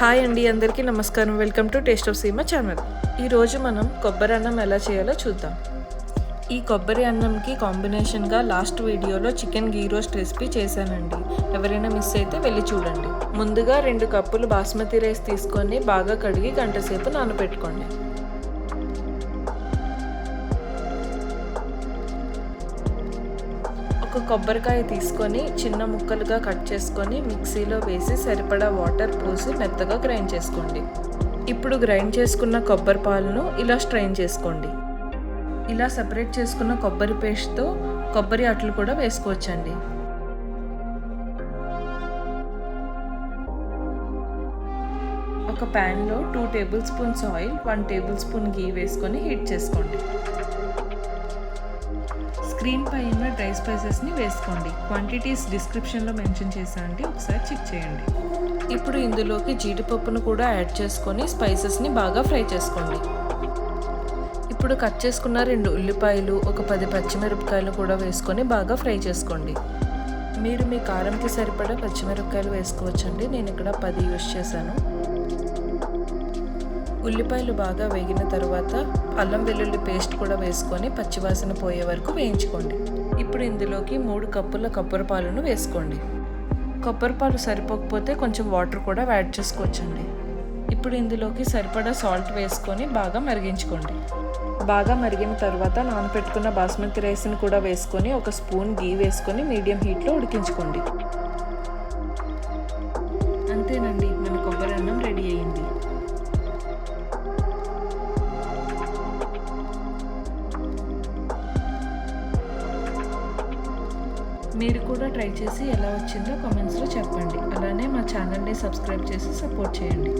Hi అండి అందరికీ నమస్కారం. Welcome to taste of Seema channel. ఈరోజు మనం కొబ్బరి అన్నం ఎలా చేయాలో చూద్దాం. ఈ కొబ్బరి అన్నంకి కాంబినేషన్గా లాస్ట్ వీడియోలో చికెన్ గీ రోస్ట్ రెసిపీ చేశానండి. ఎవరైనా మిస్ అయితే వెళ్ళి చూడండి. ముందుగా రెండు కప్పులు బాస్మతి రైస్ తీసుకొని బాగా కడిగి గంట సేపు నానబెట్టుకోండి. ఒక కొబ్బరికాయ తీసుకొని చిన్న ముక్కలుగా కట్ చేసుకొని మిక్సీలో వేసి సరిపడా వాటర్ పోసి మెత్తగా గ్రైండ్ చేసుకోండి. ఇప్పుడు గ్రైండ్ చేసుకున్న కొబ్బరి పాలను ఇలా స్ట్రైన్ చేసుకోండి. ఇలా సపరేట్ చేసుకున్న కొబ్బరి పేస్ట్తో కొబ్బరి అట్లు కూడా వేసుకోవచ్చండి. ఒక ప్యాన్లో two tablespoons oil one tablespoon ghee వేసుకొని హీట్ చేసుకోండి. స్క్రీన్ పైన డ్రై స్పైసెస్ని వేసుకోండి. క్వాంటిటీస్ డిస్క్రిప్షన్లో మెన్షన్ చేశానండి ఒకసారి చెక్ చేయండి. ఇప్పుడు ఇందులోకి జీడిపప్పును కూడా యాడ్ చేసుకొని స్పైసెస్ని బాగా ఫ్రై చేసుకోండి. ఇప్పుడు కట్ చేసుకున్న రెండు ఉల్లిపాయలు ఒక పది పచ్చిమిరపకాయలు కూడా వేసుకొని బాగా ఫ్రై చేసుకోండి. మీరు మీ కారంకి సరిపడా పచ్చిమిరపకాయలు వేసుకోవచ్చండి. నేను ఇక్కడ పది యూస్ చేశాను. ఉల్లిపాయలు బాగా వేగిన తర్వాత అల్లం వెల్లుల్లి పేస్ట్ కూడా వేసుకొని పచ్చివాసన పోయే వరకు వేయించుకోండి. ఇప్పుడు ఇందులోకి మూడు కప్పుల కొబ్బరి పాలను వేసుకోండి. కొబ్బరి పాలు సరిపోకపోతే కొంచెం వాటర్ కూడా యాడ్ చేసుకోవచ్చండి. ఇప్పుడు ఇందులోకి సరిపడా సాల్ట్ వేసుకొని బాగా మరిగించుకోండి. బాగా మరిగిన తర్వాత నానపెట్టుకున్న బాస్మతి రైస్ని కూడా వేసుకొని ఒక స్పూన్ గీ వేసుకొని మీడియం హీట్లో ఉడికించుకోండి. అంతేనండి. మీరు కూడా ట్రై చేసి ఎలా వచ్చిందో కామెంట్స్లో చెప్పండి. అలానే మా ఛానల్ని సబ్స్క్రైబ్ చేసి సపోర్ట్ చేయండి.